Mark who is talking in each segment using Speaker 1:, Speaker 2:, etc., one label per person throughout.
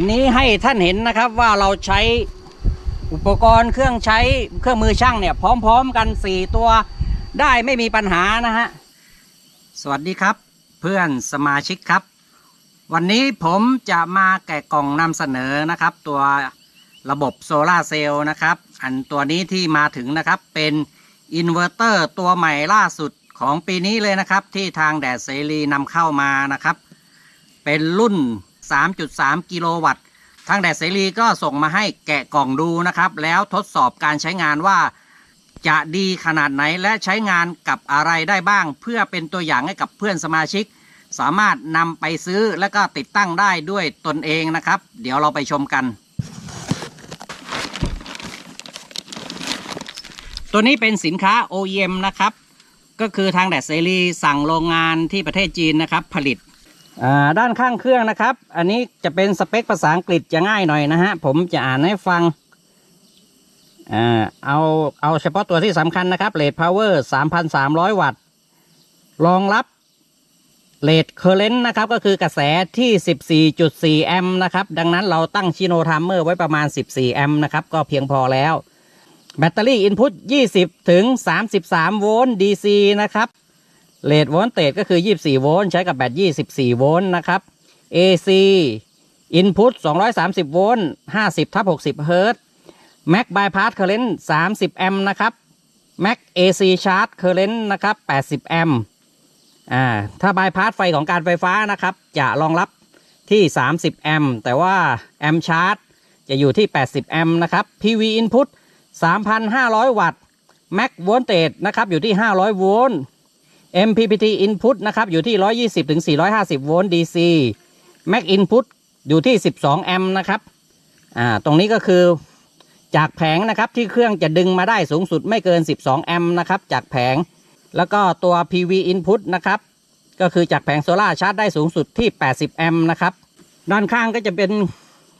Speaker 1: อันนี้ให้ท่านเห็นนะครับว่าเราใช้อุปกรณ์เครื่องใช้เครื่องมือช่างเนี่ย พร้อมๆกัน4ตัวได้ไม่มีปัญหานะฮะ สวัสดีครับ เพื่อนสมาชิกครับ วันนี้ผมจะมาแกะกล่องนำเสนอนะครับ ตัวระบบโซลาเซลล์นะครับ อันตัวนี้ที่มาถึงนะครับเป็นอินเวอร์เตอร์ตัวใหม่ล่าสุดของปีนี้เลยนะครับ ที่ทางแดดเสรีนำเข้ามานะครับ เป็นรุ่น 3.3 กิโลวัตต์ ทางแดดเสรีก็ส่งมาให้แกะกล่องดูนะครับ แล้วทดสอบการใช้งานว่าจะดีขนาดไหนและใช้งานกับอะไรได้บ้าง เพื่อเป็นตัวอย่างให้กับเพื่อนสมาชิก สามารถนำไปซื้อและก็ติดตั้งได้ด้วยตนเองนะครับ เดี๋ยวเราไปชมกัน ตัวนี้เป็นสินค้า OEM นะครับ ก็คือทางแดดเสรีสั่งโรงงานที่ประเทศจีนนะครับ ผลิต ด้านข้างเครื่องนะครับ อันนี้จะเป็นสเปคภาษาอังกฤษจะง่ายหน่อยนะฮะ ผมจะอ่านให้ฟังเอาเอาเฉพาะตัวที่สำคัญนะครับเลดพาวเวอร์3,300วัตต์ รองรับเลดเคอร์เรนต์นะครับ ก็คือกระแสที่ 14.4 แอมป์นะครับ ดังนั้นเราตั้งชิโนทัมเมอร์ไว้ประมาณ 14 แอมป์นะครับ ก็เพียงพอแล้ว แบตเตอรี่อินพุต20 ถึง 33 โวลต์ DC นะครับ เลทโวลต์เตจก็คือ 24 โวลต์ใช้กับแบต 24 โวลต์นะครับ AC Input 230 โวลต์ 50ทับ60 เฮิรตซ์ Mac Bypass Current 30 แอมป์นะครับ Mac AC Charge Current นะครับ 80 แอมป์อ่าถ้า bypass ไฟของการไฟฟ้านะครับ จะรองรับที่ 30 แอมป์แต่ว่าแอมป์ชาร์จจะอยู่ที่ 80 แอมป์นะครับ PV Input 3,500 วัตต์ Mac Voltage นะครับ อยู่ที่ 500 โวลต์ MPPT input นะครับ อยู่ที่ 120ถึง450 โวลต์ DC Mac input อยู่ที่ 12 แอมป์นะครับ อ่า ตรงนี้ก็คือจากแผงนะครับที่เครื่องจะดึงมาได้สูงสุดไม่เกิน 12 แอมป์นะครับ จากแผง แล้วก็ตัว PV input นะครับ ก็คือจากแผงโซล่าร์ชาร์จได้สูงสุดที่ 80 แอมป์นะครับ ด้านข้างก็จะเป็น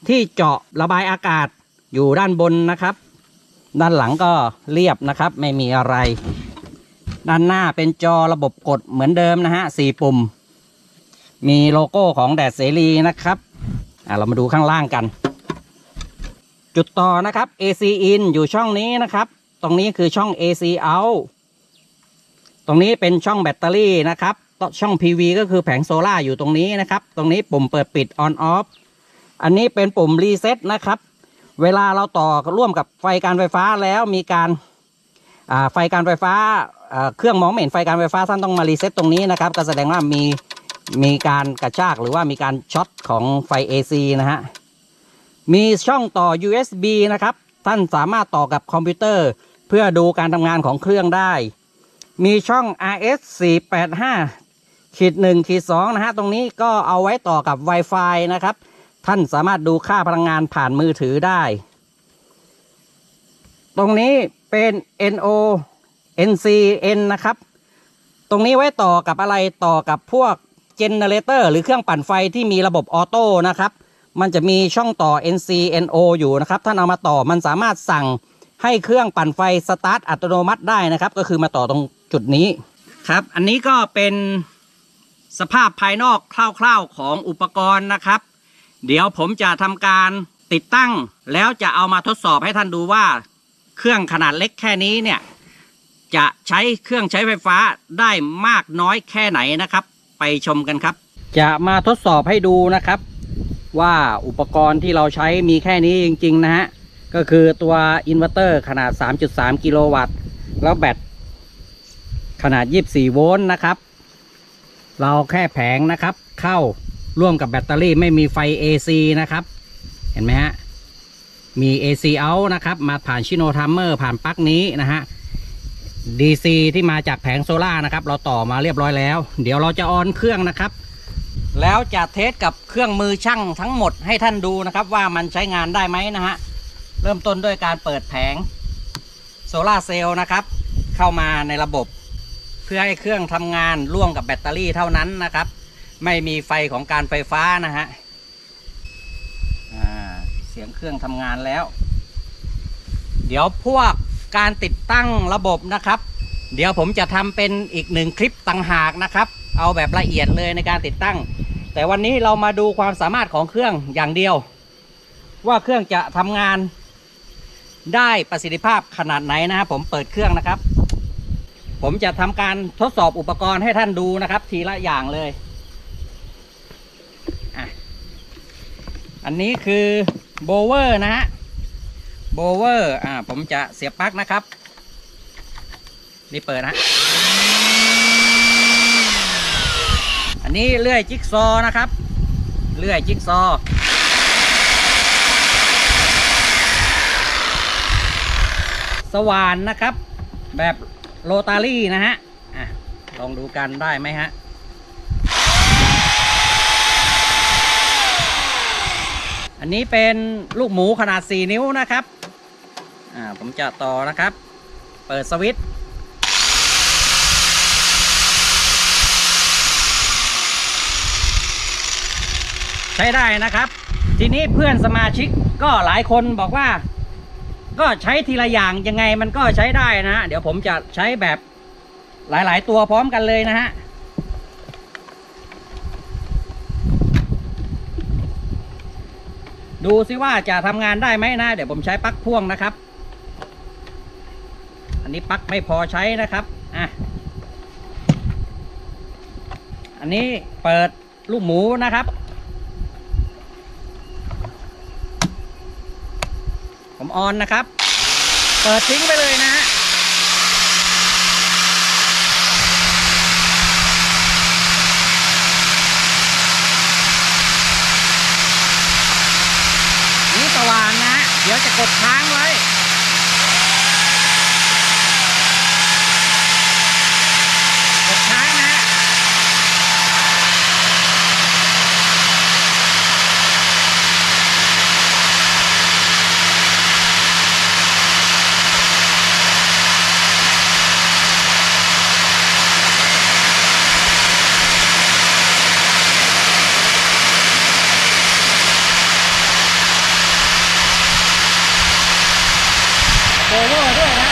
Speaker 1: ที่เจาะระบายอากาศอยู่ด้านบนนะครับ ด้านหลังก็เรียบนะครับ ไม่มีอะไร ด้านหน้าเป็นจอระบบกดเหมือนเดิมนะฮะสี่ปุ่ม มีโลโก้ของแดดเสรีนะครับอ่าเรามาดูข้างล่างกัน จุดต่อนะครับ AC in อยู่ช่องนี้นะครับ ตรงนี้คือช่อง AC out ตรงนี้เป็นช่องแบตเตอรี่นะครับ ช่อง PV ก็คือแผงโซล่าอยู่ตรงนี้นะครับ ตรงนี้ปุ่มเปิดปิด on off อันนี้เป็นปุ่มรีเซ็ตนะครับ เวลาเราต่อร่วมกับไฟการไฟฟ้าแล้วมีการอ่าไฟการไฟฟ้า เครื่องมองไม่เห็นไฟการไฟฟ้าท่านต้องมารีเซ็ตตรงนี้นะครับก็แสดงว่ามีมีการกระชากหรือว่ามีการช็อตของไฟ AC นะฮะมีช่องต่อ USB นะครับ ท่านสามารถต่อกับคอมพิวเตอร์เพื่อดูการทำงานของเครื่องได้ มีช่อง RS 485ขีด1ขีด2นะฮะ ตรงนี้ก็เอาไว้ต่อกับ Wi-Fi นะครับ ท่านสามารถดูค่าพลังงานผ่านมือถือได้ ตรงนี้เป็น NO NCN นะครับ ตรงนี้ไว้ต่อกับอะไรต่อกับพวกเจเนเรเตอร์หรือเครื่องปั่นไฟที่มีระบบออโต้นะครับ มันจะมีช่องต่อ NCNO อยู่นะครับถ้าเอามาต่อมันสามารถสั่งให้เครื่องปั่นไฟสตาร์ทอัตโนมัติได้นะครับ ก็คือมาต่อตรงจุดนี้ครับ อันนี้ก็เป็นสภาพภายนอกคร่าวๆของอุปกรณ์นะครับ เดี๋ยวผมจะทำการติดตั้ง แล้วจะเอามาทดสอบให้ท่านดูว่า เครื่องขนาดเล็กแค่นี้เนี่ย จะใช้เครื่องใช้ไฟฟ้าได้มากน้อยแค่ไหนนะครับ ไปชมกันครับ จะมาทดสอบให้ดูนะครับ ว่าอุปกรณ์ที่เราใช้มีแค่นี้จริง ๆ นะฮะ ก็คือตัวอินเวอร์เตอร์ขนาด 3.3 กิโลวัตต์ แล้วแบตขนาด 24 โวลต์นะครับ เราแค่แผงนะครับ เข้าร่วมกับแบตเตอรี่ไม่มีไฟ AC นะครับ เห็นไหมฮะ มี AC out นะครับ มาผ่านชิโนทัมเมอร์ผ่านปลั๊กนี้นะฮะ DC ที่มาจากแผงโซล่านะครับ เราต่อมาเรียบร้อยแล้ว เดี๋ยวเราจะออนเครื่องนะครับ แล้วจะเทสกับเครื่องมือช่างทั้งหมดให้ท่านดูนะครับ ว่ามันใช้งานได้ไหมนะฮะ เริ่มต้นด้วยการเปิดแผงโซล่าเซลล์นะครับ เข้ามาในระบบ เพื่อให้เครื่องทำงานร่วมกับแบตเตอรี่เท่านั้นนะครับ ไม่มีไฟของการไฟฟ้านะฮะเสียงเครื่องทำงานแล้ว เดี๋ยวพวก การติดตั้งระบบนะครับ เดี๋ยวผมจะทำเป็นอีกหนึ่งคลิปต่างหากนะครับ เอาแบบละเอียดเลยในการติดตั้ง แต่วันนี้เรามาดูความสามารถของเครื่องอย่างเดียว ว่าเครื่องจะทำงานได้ประสิทธิภาพขนาดไหนนะครับผมเปิดเครื่องนะครับ ผมจะทำการทดสอบอุปกรณ์ให้ท่านดูนะครับ ทีละอย่างเลยอะอันนี้คือโบเวอร์นะฮะ โบเวอร์อ่าผมจะเสียบปลั๊กนะครับ นี่เปิดนะอันนี้เลื่อยจิ๊กซอนะครับ เลื่อยจิ๊กซอสว่านนะครับ แบบโรตารี่นะฮะอะลองดูกันได้ไหมฮะอันนี้เป็นลูกหมูขนาด 4 นิ้วนะครับ อ่าผมจะต่อนะครับ เปิดสวิตช์ใช้ได้นะครับ ทีนี้เพื่อนสมาชิกก็หลายคนบอกว่า ก็ใช้ทีละอย่างยังไงมันก็ใช้ได้นะฮะเดี๋ยวผมจะใช้แบบหลาย ๆ ตัวพร้อมกันเลยนะฮะดูซิว่าจะทำงานได้ไหมนะ เดี๋ยวผมใช้ปลั๊กพ่วงนะครับ นนี้ปลั๊กไม่พอใช้นะครับอะอันนี้เปิดลูกหมูนะครับ ผมออนนะครับ เปิดทิ้งไปเลยนะฮะนี่สว่านนะฮะเดี๋ยวจะกดค้างไว้ กดค้างนะฮะ โอเวอร์ด้วยนะ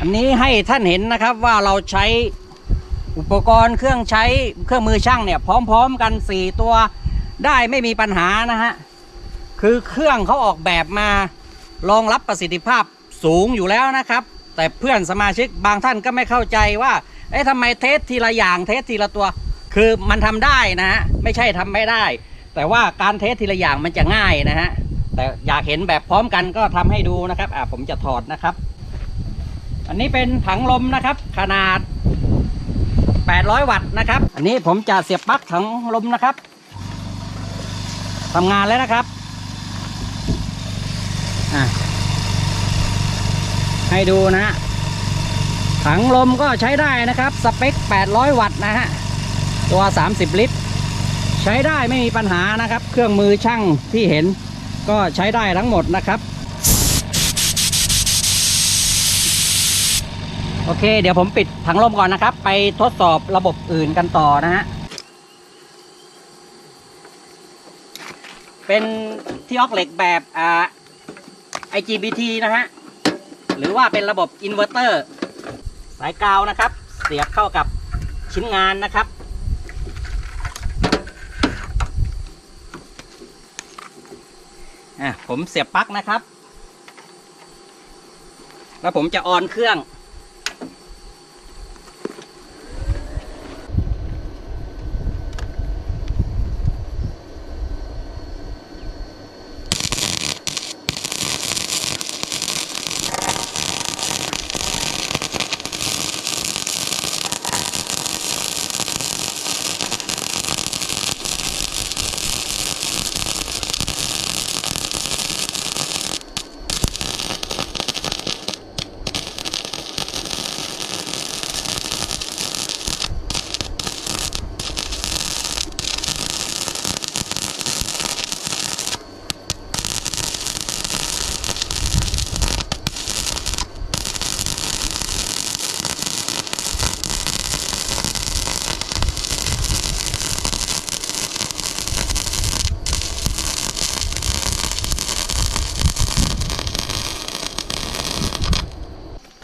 Speaker 1: อันนี้ให้ ท่านเห็นนะครับว่าเราใช้อุปกรณ์เครื่องใช้เครื่องมือช่างเนี่ย พร้อม ๆ กัน 4 ตัวได้ไม่มีปัญหานะฮะ คือเครื่องเขาออกแบบมารองรับประสิทธิภาพสูงอยู่แล้วนะครับ แต่เพื่อนสมาชิกบางท่านก็ไม่เข้าใจว่าเอ๊ะทำไมเทสทีละอย่างเทสทีละตัว คือมันทำได้นะฮะไม่ใช่ทำไม่ได้ แต่ว่าการเทสทีละอย่างมันจะง่ายนะฮะแต่อยากเห็นแบบพร้อมกันก็ทำให้ดูนะครับอ่าผมจะถอดนะครับ อันนี้เป็นถังลมนะครับ ขนาด 800 วัตต์นะครับ อันนี้ผมจะเสียบปลั๊กถังลมนะครับทำงานแล้วนะครับให้ดูนะฮะถังลมก็ใช้ได้นะครับ สเปค 800 วัตต์นะฮะ ตัว 30 ลิตร ใช้ได้ไม่มีปัญหานะครับ เครื่องมือช่างที่เห็นก็ใช้ได้ทั้งหมดนะครับ อเค เดี๋ยวผมปิดถังลมก่อนนะครับ ไปทดสอบระบบอื่นกันต่อนะฮะ เป็นที่ออกเหล็กแบบอ่า IGBT นะฮะ หรือว่าเป็นระบบอินเวอร์เตอร์ สายกาวนะครับ เสียบเข้ากับชิ้นงานนะครับ อะผมเสียบปลั๊กนะครับ แล้วผมจะออนเครื่อง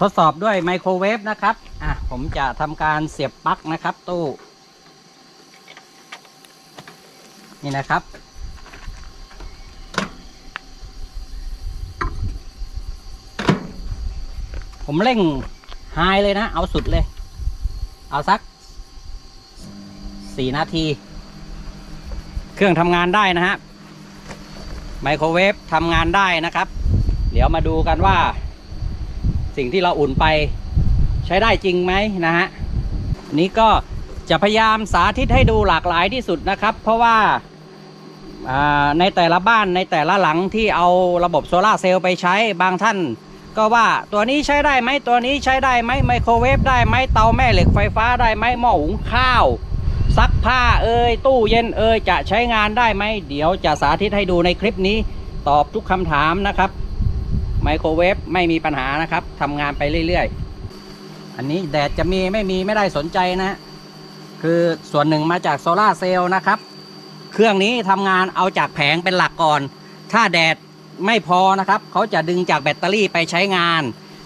Speaker 1: ทดสอบด้วยไมโครเวฟนะครับ อะ ผมจะทำการเสียบปลั๊กนะครับ ตู้ นี่นะครับ ผมเร่งไฮเลยนะ เอาสุดเลย เอาสักสี่นาที เครื่องทำงานได้นะฮะ ไมโครเวฟทำงานได้นะครับ เดี๋ยวมาดูกันว่า สิ่งที่เราอุ่นไปใช้ได้จริงไหมนะฮะนี้ก็จะพยายามสาธิตให้ดูหลากหลายที่สุดนะครับ เพราะว่าในแต่ละบ้านในแต่ละหลังที่เอาระบบโซลาเซลล์ไปใช้บางท่าน ก็ว่าตัวนี้ใช้ได้ไหมตัวนี้ใช้ได้ไหมไมโครเวฟได้ไหมเตาแม่เหล็กไฟฟ้าได้ไหมหม้อหุงข้าวซักผ้าเอ่ยตู้เย็นเอ่ยจะใช้งานได้ไหมเดี๋ยวจะสาธิตให้ดูในคลิปนี้ ตอบทุกคำถามนะครับ มโครเวฟไม่มีปัญหานะครับทำงานไปเรื่อยๆ อันนี้แดดจะมีไม่มีไม่ได้สนใจนะ คือส่วนหนึ่งมาจากโซลาเซลล์นะครับ เครื่องนี้ทำงานเอาจากแผงเป็นหลักก่อน ถ้าแดดไม่พอนะครับเขาจะดึงจากแบตเตอรี่ไปใช้งาน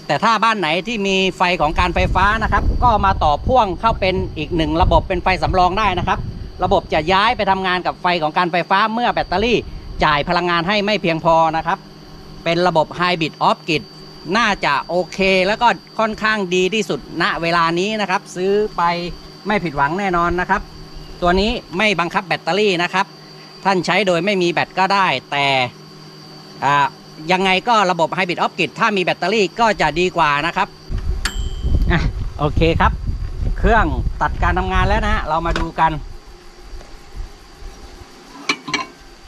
Speaker 1: แต่ถ้าบ้านไหนที่มีไฟของการไฟฟ้านะครับ ก็มาต่อพ่วงเข้าเป็นอีกหนึ่งระบบเป็นไฟสำรองได้นะครับ ระบบจะย้ายไปทำงานกับไฟของการไฟฟ้าเมื่อแบตเตอรี่จ่ายพลังงานให้ไม่เพียงพอนะครับ เป็นระบบ Hybrid Off Grid น่าจะโอเคแล้วก็ค่อนข้างดีที่สุดณเวลานี้นะครับ ซื้อไปไม่ผิดหวังแน่นอนนะครับ ตัวนี้ไม่บังคับแบตเตอรี่นะครับ ท่านใช้โดยไม่มีแบตก็ได้ แต่อ่ายังไงก็ระบบ Hybrid Off Grid ถ้ามีแบตเตอรี่ก็จะดีกว่านะครับอะโอเคครับ เครื่องตัดการทำงานแล้วนะฮะเรามาดูกัน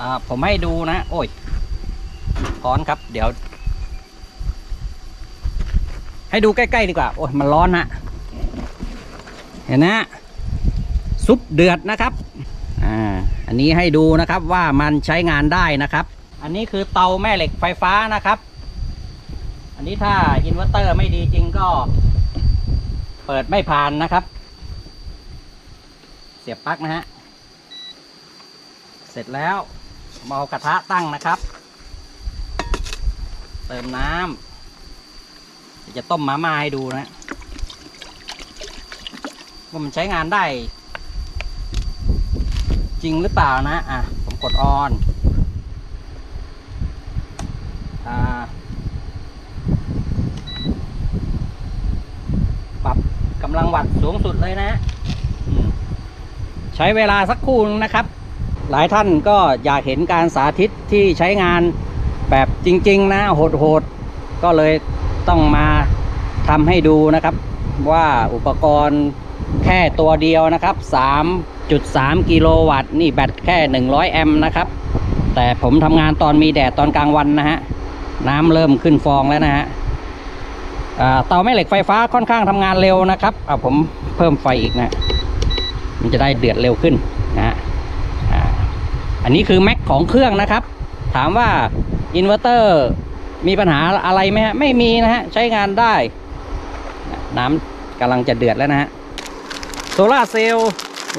Speaker 1: อ่าผมให้ดูนะ โอ้ย ร้อนครับ เดี๋ยว ให้ดูใกล้ ๆ ดีกว่า โอ้ยมันร้อนฮะเห็นนะซุปเดือดนะครับ อ่า อันนี้ให้ดูนะครับว่ามันใช้งานได้นะครับ อันนี้คือเตาแม่เหล็กไฟฟ้านะครับ อันนี้ถ้าอินเวอร์เตอร์ไม่ดีจริงก็ เปิดไม่ผ่านนะครับ เสียบปลั๊กนะฮะ เสร็จแล้วมาเอากระทะตั้งนะครับ เติมน้ำจะต้มมาม่าให้ดูนะว่ามันใช้งานได้ จริงหรือเปล่านะ อะ ผมกดออนอ่าปรับกำลังวัตต์สูงสุดเลยนะใช้เวลาสักครู่นึงนะครับ หลายท่านก็อยากเห็นการสาธิตที่ใช้งาน แบบจริง ๆ นะโหดๆก็เลยต้องมาทำให้ดูนะครับ ว่าอุปกรณ์แค่ตัวเดียวนะครับ 3.3 กิโลวัตต์นี่แบตแค่ 100 แอมป์นะครับ แต่ผมทำงานตอนมีแดดตอนกลางวันนะฮะ น้ำเริ่มขึ้นฟองแล้วนะฮะอ่าเตาแม่เหล็กไฟฟ้าค่อนข้างทำงานเร็วนะครับเอาผมเพิ่มไฟอีกนะ มันจะได้เดือดเร็วขึ้นนะฮะอันนี้คือแม็กของเครื่องนะครับ ถามว่า อินเวอร์เตอร์ มีปัญหาอะไรไหมฮะ ไม่มีนะฮะ ใช้งานได้ น้ำกำลังจะเดือดแล้วนะฮะ โซลาเซลล์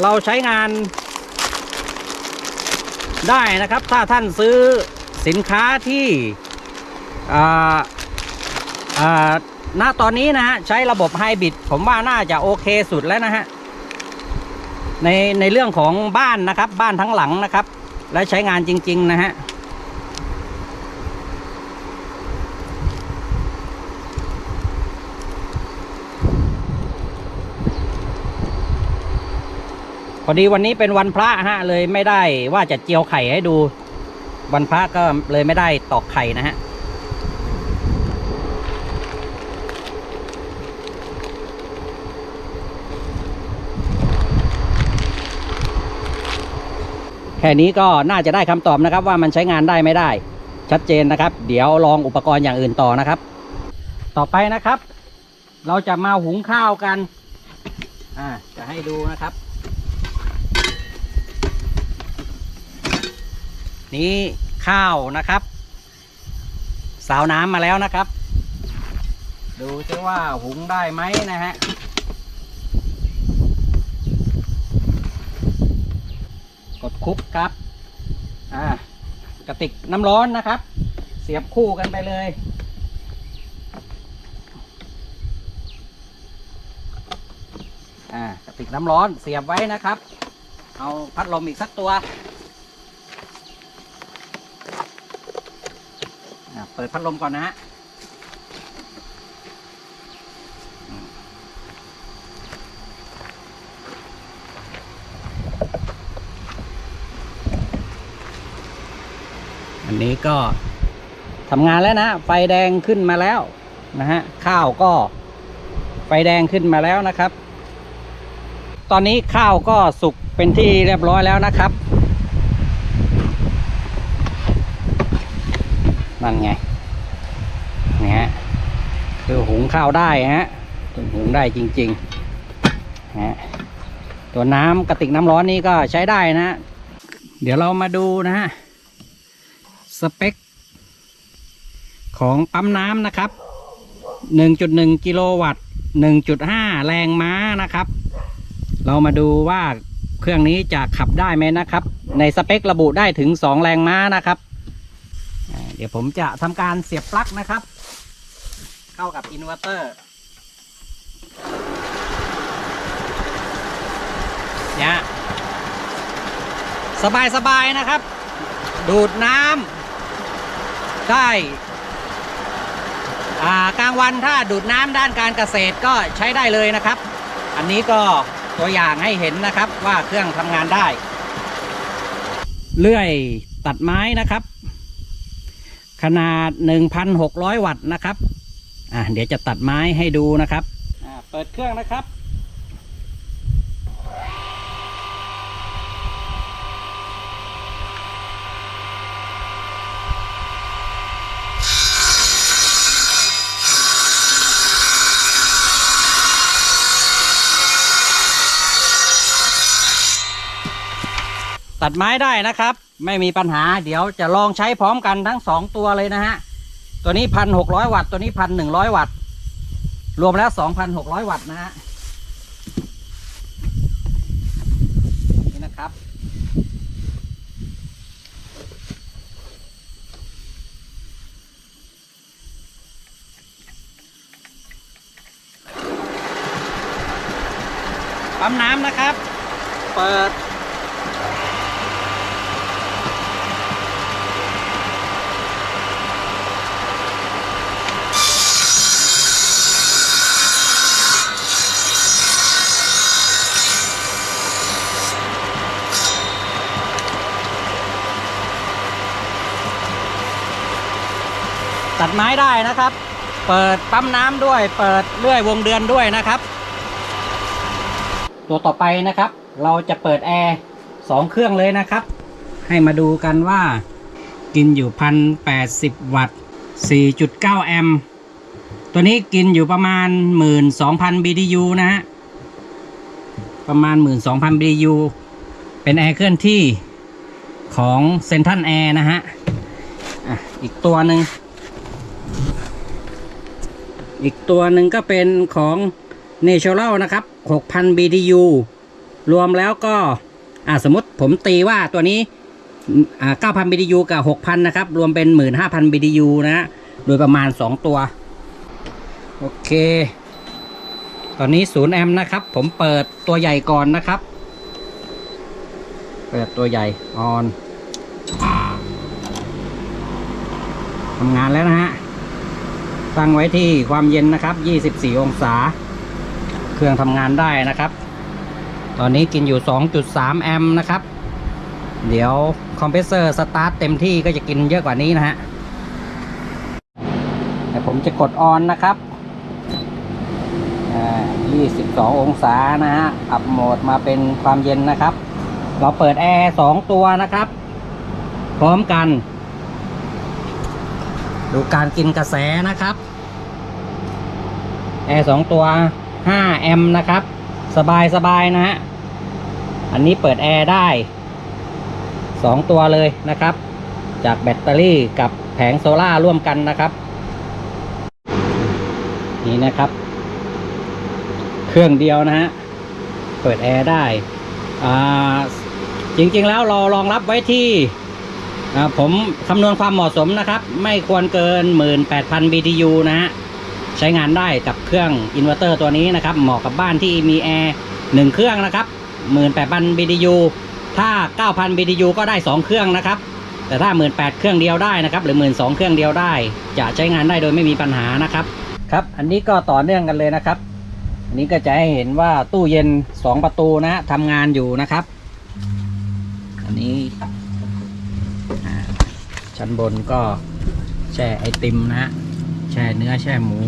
Speaker 1: เราใช้งาน ได้นะครับ ถ้าท่านซื้อสินค้าที่อ่าอ่าณตอนนี้นะฮะ ใช้ระบบไฮบริดผมว่าน่าจะโอเคสุดแล้วนะฮะ ในในเรื่องของบ้านนะครับ บ้านทั้งหลังนะครับ และใช้งานจริง ๆ นะฮะ พอดีวันนี้เป็นวันพระฮะเลยไม่ได้ว่าจะเจียวไข่ให้ดู วันพระก็เลยไม่ได้ตอกไข่นะฮะแค่นี้ก็น่าจะได้คำตอบนะครับ ว่ามันใช้งานได้ไม่ได้ ชัดเจนนะครับ เดี๋ยวลองอุปกรณ์อย่างอื่นต่อนะครับ ต่อไปนะครับ เราจะมาหุงข้าวกัน อ่าจะให้ดูนะครับ นี้ข้าวนะครับ สาวน้ำมาแล้วนะครับ ดูจะว่าหุงได้ไหมนะฮะกดคุกครับอ่ากระติกน้ำร้อนนะครับ เสียบคู่กันไปเลยอ่ากระติกน้ำร้อนเสียบไว้นะครับ เอาพัดลมอีกสักตัว เปิดพัดลมก่อนนะฮะอันนี้ก็ทำงานแล้วนะ ไฟแดงขึ้นมาแล้วนะฮะ ข้าวก็ไฟแดงขึ้นมาแล้วนะครับ ตอนนี้ข้าวก็สุกเป็นที่เรียบร้อยแล้วนะครับ นั่นไงนี่ฮะคือหุงข้าวได้ฮะหุงได้จริงๆฮะตัวน้ำกระติกน้ำร้อนนี่ก็ใช้ได้นะ เดี๋ยวเรามาดูนะฮะสเปค ของปั๊มน้ำนะครับ 1.1 กิโลวัตต์ 1.5 แรงม้านะครับ เรามาดูว่าเครื่องนี้จะขับได้ไหมนะครับ ในสเปคระบุได้ถึง 2 แรงม้านะครับ เดี๋ยวผมจะทำการเสียบปลั๊กนะครับ เข้ากับอินเวอร์เตอร์เนี่ยสบายๆนะครับ ดูดน้ำได้กลางวันถ้าดูดน้ำด้านการเกษตรก็ใช้ได้เลยนะครับ อันนี้ก็ตัวอย่างให้เห็นนะครับว่าเครื่องทำงานได้ เลื่อยตัดไม้นะครับ ขนาด 1,600 วัตต์นะครับ อ่าเดี๋ยวจะตัดไม้ให้ดูนะครับ อ่า เปิดเครื่องนะครับ ตัดไม้ได้นะครับ ไม่มีปัญหาเดี๋ยวจะลองใช้พร้อมกันทั้งสองตัวเลยนะฮะ ตัวนี้พันหกร้อยวัตต์ตัวนี้พันหนึ่งร้อยวัตต์รวมแล้วสองพันหกร้อยวัตต์นะฮะนี่นะครับปั๊มน้ำนะครับ เปิด ตัดไม้ได้นะครับ เปิดปั๊มน้ำด้วย เปิดเลื่อยวงเดือนด้วยนะครับ ตัวต่อไปนะครับ เราจะเปิดแอร์สองเครื่องเลยนะครับ ให้มาดูกันว่า กินอยู่พันแปดสิบวัตต์4.9แอมป์ตัวนี้กินอยู่ประมาณ12,000 BTU นบีดีวีนะฮะประมาณ12,000 BTU เป็นแอร์เคลื่อนที่ของเซนทันแอร์นะฮะอะอีกตัวหนึ่ง อีกตัวหนึ่งก็เป็นของ n a t u r a l นะครับ 6,000 BTU รวมแล้วก็อ่าสมมติผมตีว่าตัวนี้อ่า9,000 BTU กับ 6,000 นะครับ รวมเป็น 15,000 BTU นะฮะโดยประมาณ 2 ตัว โอเค ตอนนี้ 0 แอมป์นะครับ ผมเปิดตัวใหญ่ก่อนนะครับ เปิดตัวใหญ่ออนทำงานแล้วนะฮะ ตั้งไว้ที่ความเย็นนะครับ 24 องศา เครื่องทำงานได้นะครับ ตอนนี้กินอยู่ 2.3 แอมป์นะครับ เดี๋ยวคอมเพรสเซอร์สตาร์ทเต็มที่ก็จะกินเยอะกว่านี้นะฮะ แต่ผมจะกดออนนะครับ22 องศานะฮะปรับโหมดมาเป็นความเย็นนะครับ เราเปิดแอร์ 2 ตัวนะครับ พร้อมกัน ดูการกินกระแสนะครับแอร์สองตัว5แอมป์นะครับ สบายสบายนะฮะอันนี้เปิดแอร์ได้ 2 ตัวเลยนะครับ จากแบตเตอรี่กับแผงโซล่าร่วมกันนะครับ นี่นะครับ เครื่องเดียวนะฮะเปิดแอร์ได้อ่าจริงๆแล้วเรารองรับไว้ที่ ผมคำนวณความเหมาะสมนะครับ ไม่ควรเกิน 18,000 BTU นะฮะ ใช้งานได้กับเครื่องอินเวอร์เตอร์ตัวนี้นะครับ เหมาะกับบ้านที่มีแอร์หนึ่งเครื่องนะครับหมื่นแปดพัน BTU ถ้าเก้าพัน BTU ก็ได้สองเครื่องนะครับ แต่ถ้าหมื่นแปดเครื่องเดียวได้นะครับ หรือหมื่นสองเครื่องเดียวได้ จะใช้งานได้โดยไม่มีปัญหานะครับ ครับ อันนี้ก็ต่อเนื่องกันเลยนะครับ อันนี้ก็จะให้เห็นว่าตู้เย็นสองประตูนะทำงานอยู่นะครับ อันนี้ ชั้นบนก็แช่ไอติมนะฮะแช่เนื้อแช่หมู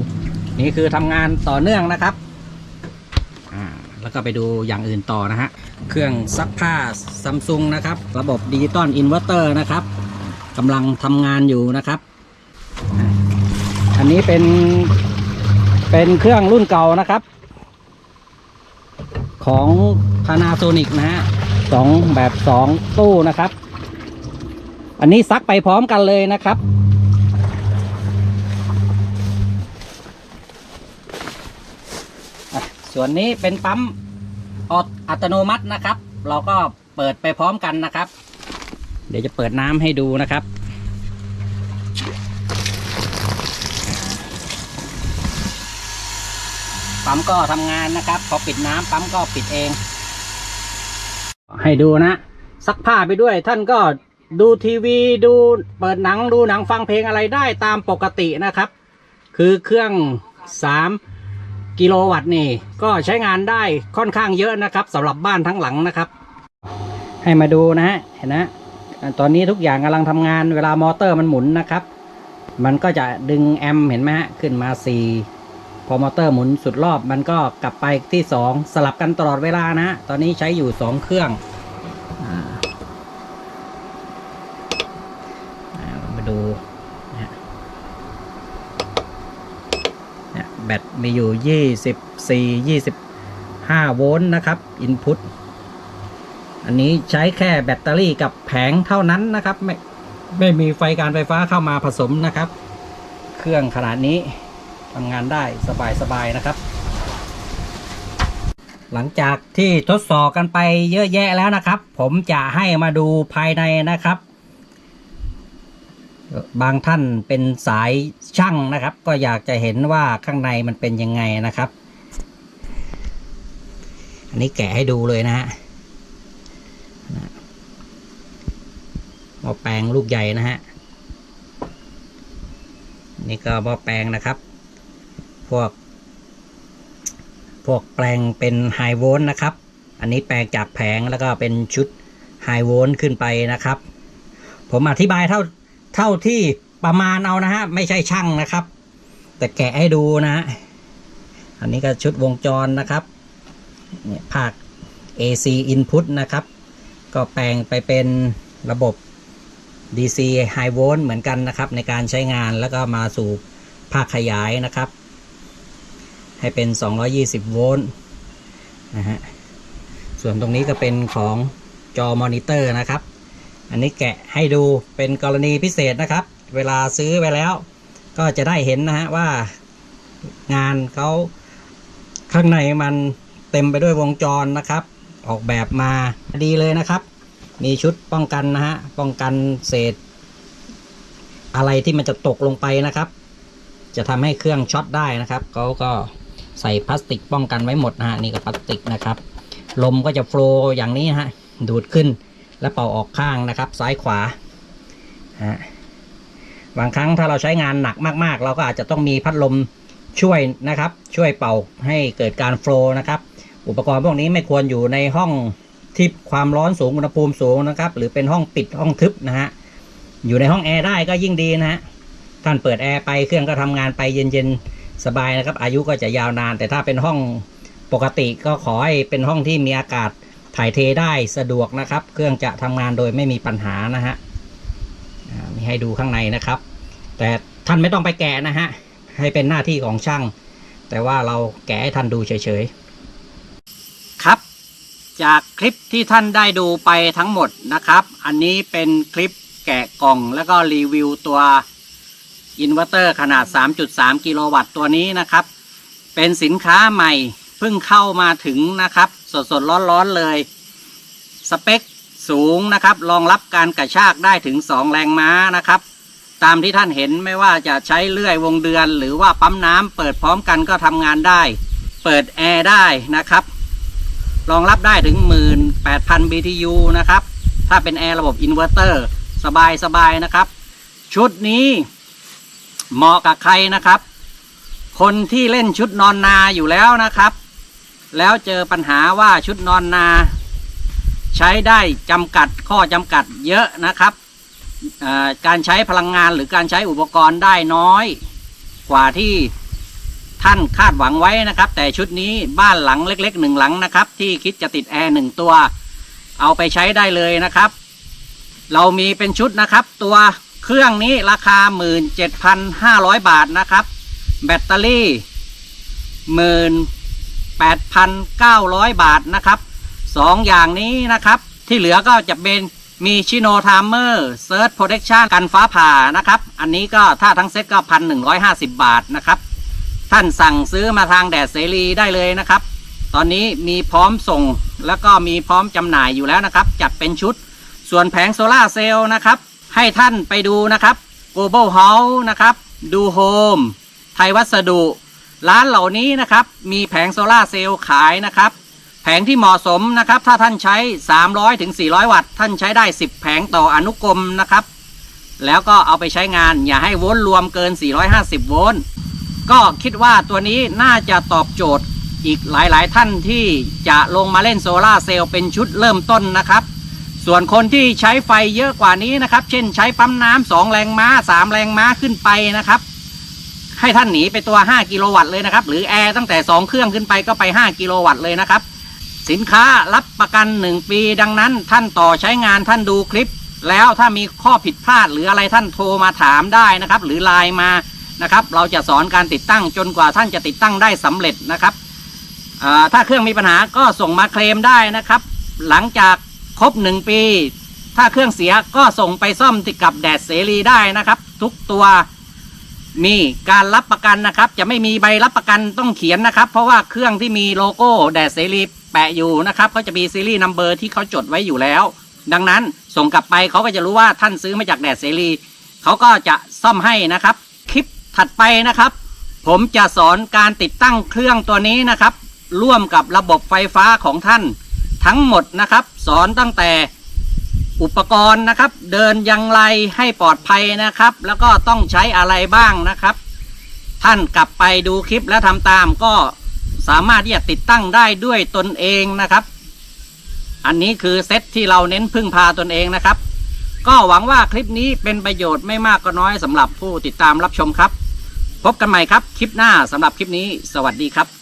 Speaker 1: นี่คือทำงานต่อเนื่องนะครับแล้วก็ไปดูอย่างอื่นต่อนะฮะ เครื่องซักผ้าซัมซุงนะครับ ระบบดิจิตอลอินเวอร์เตอร์นะครับกำลังทำงานอยู่นะครับ อันนี้เป็นเป็นเครื่องรุ่นเก่านะครับ ของ Panasonic นะฮะสองแบบสองตู้นะครับ อันนี้ซักไปพร้อมกันเลยนะครับ ส่วนนี้เป็นปั๊มอออัตโนมัตินะครับ เราก็เปิดไปพร้อมกันนะครับ เดี๋ยวจะเปิดน้ำให้ดูนะครับปั๊มก็ทำงานนะครับ พอปิดน้ำปั๊มก็ปิดเอง ให้ดูนะซักผ้าไปด้วยท่านก็ ดูทีวีดูเปิดหนังดูหนังฟังเพลงอะไรได้ตามปกตินะครับ คือเครื่องสามกิโลวัตต์นี่ก็ใช้งานได้ค่อนข้างเยอะนะครับสำหรับบ้านทั้งหลังนะครับ ให้มาดูนะฮะเห็นนะตอนนี้ทุกอย่างกำลังทำงานเวลามอเตอร์มันหมุนนะครับ มันก็จะดึงแอมป์เห็นไหมฮะขึ้นมา 4 พอมอเตอร์หมุนสุดรอบมันก็กลับไปที่ 2 สลับกันตลอดเวลานะฮะตอนนี้ใช้อยู่ 2 เครื่องอ่าอ่าเรามาดู เนี่ย แบตมีอยู่ 24 25 โวลต์นะครับอินพุตอันนี้ใช้แค่แบตเตอรี่กับแผงเท่านั้นนะครับ ไม่ไม่มีไฟการไฟฟ้าเข้ามาผสมนะครับ เครื่องขนาดนี้ทำงานได้สบายๆนะครับ หลังจากที่ทดสอบกันไปเยอะแยะแล้วนะครับ ผมจะให้มาดูภายในนะครับ บางท่านเป็นสายช่างนะครับ ก็อยากจะเห็นว่าข้างในมันเป็นยังไงนะครับ อันนี้แกะให้ดูเลยนะฮะหม้อแปลงลูกใหญ่นะฮะนี่ก็หม้อแปลงนะครับ พวก พวกแปลงเป็นไฮโวลต์นะครับ อันนี้แปลงจากแผงแล้วก็เป็นชุดไฮโวลต์ขึ้นไปนะครับ ผมอธิบายเท่า เท่าที่ประมาณเอานะฮะ ไม่ใช่ช่างนะครับ แต่แกะให้ดูนะฮะอันนี้ก็ชุดวงจรนะครับเนี่ยภาค AC input นะครับ ก็แปลงไปเป็นระบบ DC high volt เหมือนกันนะครับ ในการใช้งานแล้วก็มาสู่ภาคขยายนะครับ ให้เป็น 220 โวลต์นะฮะส่วนตรงนี้ก็เป็นของจอมอนิเตอร์นะครับ อันนี้แกะให้ดูเป็นกรณีพิเศษนะครับ เวลาซื้อไปแล้ว ก็จะได้เห็นนะฮะว่างานเขาข้างในมันเต็มไปด้วยวงจรนะครับ ออกแบบมาดีเลยนะครับ มีชุดป้องกันนะฮะป้องกันเศษ อะไรที่มันจะตกลงไปนะครับ จะทำให้เครื่องช็อตได้นะครับเขาก็ใส่พลาสติกป้องกันไว้หมดนะฮะนี่ก็พลาสติกนะครับ ลมก็จะโฟล์อย่างนี้ฮะดูดขึ้น และเป่าออกข้างนะครับ ซ้ายขวาฮะบางครั้งถ้าเราใช้งานหนักมาก ๆ เราก็อาจจะต้องมีพัดลมช่วยนะครับ ช่วยเป่าให้เกิดการโฟล์นะครับ อุปกรณ์พวกนี้ไม่ควรอยู่ในห้องที่ความร้อนสูงอุณหภูมิสูงนะครับ หรือเป็นห้องปิดห้องทึบนะฮะอยู่ในห้องแอร์ได้ก็ยิ่งดีนะฮะท่านเปิดแอร์ไปเครื่องก็ทำงานไปเย็นๆสบายนะครับ อายุก็จะยาวนาน แต่ถ้าเป็นห้องปกติก็ขอให้เป็นห้องที่มีอากาศ ถ่ายเทได้สะดวกนะครับ เครื่องจะทำงานโดยไม่มีปัญหานะฮะอ่ามีให้ดูข้างในนะครับ แต่ท่านไม่ต้องไปแกะนะฮะให้เป็นหน้าที่ของช่าง แต่ว่าเราแกะให้ท่านดูเฉยๆครับ จากคลิปที่ท่านได้ดูไปทั้งหมดนะครับ อันนี้เป็นคลิปแกะกล่องแล้วก็รีวิวตัวอินเวอร์เตอร์ขนาด 3.3 กิโลวัตต์ตัวนี้นะครับ เป็นสินค้าใหม่ เพิ่งเข้ามาถึงนะครับ สดสดร้อนร้อนๆเลย สเปคสูงนะครับ รองรับการกระชากได้ถึง 2 แรงม้านะครับ ตามที่ท่านเห็นไม่ว่าจะใช้เลื่อยวงเดือน หรือว่าปั๊มน้ำเปิดพร้อมกันก็ทำงานได้ เปิดแอร์ได้นะครับ รองรับได้ถึง 18,000 BTU นะครับ ถ้าเป็นแอร์ระบบอินเวอร์เตอร์สบายสบายๆนะครับ ชุดนี้เหมาะกับใครนะครับ คนที่เล่นชุดนอนนาอยู่แล้วนะครับ แล้วเจอปัญหาว่าชุดนอนนา ใช้ได้จำกัดข้อจำกัดเยอะนะครับ การใช้พลังงานหรือการใช้อุปกรณ์ได้น้อย กว่าที่ท่านคาดหวังไว้นะครับ แต่ชุดนี้บ้านหลังเล็กๆหนึ่งหลังนะครับ ที่คิดจะติดแอร์หนึ่งตัว เอาไปใช้ได้เลยนะครับ เรามีเป็นชุดนะครับ ตัวเครื่องนี้ราคา 17,500 บาทนะครับ แบตเตอรี่ 8,900 บาทนะครับสองอย่างนี้นะครับ ที่เหลือก็จะเป็นมีชิโนทามเมอร์เซิร์ชโปรเทคชันกันฟ้าผ่านะครับ อันนี้ก็ถ้าทั้งเซ็ตก็พันหนึ่งร้อยห้าสิบบาทนะครับ ท่านสั่งซื้อมาทางแดดเสรีได้เลยนะครับ ตอนนี้มีพร้อมส่งแล้วก็มีพร้อมจำหน่ายอยู่แล้วนะครับ จัดเป็นชุด ส่วนแผงโซลาเซลล์นะครับ ให้ท่านไปดูนะครับ Global House นะครับ ดูโฮมไทยวัสดุ ร้านเหล่านี้นะครับมีแผงโซลาเซลล์ขายนะครับ แผงที่เหมาะสมนะครับ ถ้าท่านใช้ 300ถึง400 วัตต์ ท่านใช้ได้ 10 แผงต่ออนุกรมนะครับ แล้วก็เอาไปใช้งานอย่าให้โวลต์รวมเกิน 450 โวลต์ก็คิดว่าตัวนี้น่าจะตอบโจทย์อีกหลายๆ ท่านที่จะลงมาเล่นโซลาเซลล์เป็นชุดเริ่มต้นนะครับ ส่วนคนที่ใช้ไฟเยอะกว่านี้นะครับ เช่นใช้ปั๊มน้ำสองแรงม้า 3 แรงม้าขึ้นไปนะครับ ให้ท่านหนีไปตัว 5 กิโลวัตต์เลยนะครับ หรือแอร์ตั้งแต่ 2 เครื่องขึ้นไปก็ไป 5 กิโลวัตต์เลยนะครับ สินค้ารับประกัน 1 ปีดังนั้น ท่านต่อใช้งานท่านดูคลิป แล้วถ้ามีข้อผิดพลาด หรืออะไรท่านโทรมาถามได้นะครับ หรือไลน์มานะครับ เราจะสอนการติดตั้งจนกว่าท่านจะติดตั้งได้สำเร็จนะครับถ้าเครื่องมีปัญหาก็ส่งมาเคลมได้นะครับ หลังจากครบ 1 ปี ถ้าเครื่องเสียก็ส่งไปซ่อมติดกับแดดเสรีได้นะครับ ทุกตัว มีการรับประกันนะครับ จะไม่มีใบรับประกันต้องเขียนนะครับ เพราะว่าเครื่องที่มีโลโก้แดดเสรีแปะอยู่นะครับเขาจะมีซีรีส์นัมเบอร์ที่เขาจดไว้อยู่แล้ว ดังนั้นส่งกลับไปเขาก็จะรู้ว่าท่านซื้อมาจากแดดเสรีเขาก็จะซ่อมให้นะครับ คลิปถัดไปนะครับ ผมจะสอนการติดตั้งเครื่องตัวนี้นะครับ ร่วมกับระบบไฟฟ้าของท่าน ทั้งหมดนะครับ สอนตั้งแต่ อุปกรณ์นะครับ เดินยังไรให้ปลอดภัยนะครับ แล้วก็ต้องใช้อะไรบ้างนะครับ ท่านกลับไปดูคลิปและทำตามก็สามารถที่จะติดตั้งได้ด้วยตนเองนะครับ อันนี้คือเซตที่เราเน้นพึ่งพาตนเองนะครับ ก็หวังว่าคลิปนี้เป็นประโยชน์ไม่มากก็น้อยสำหรับผู้ติดตามรับชมครับ พบกันใหม่ครับคลิปหน้าสำหรับคลิปนี้ สวัสดีครับ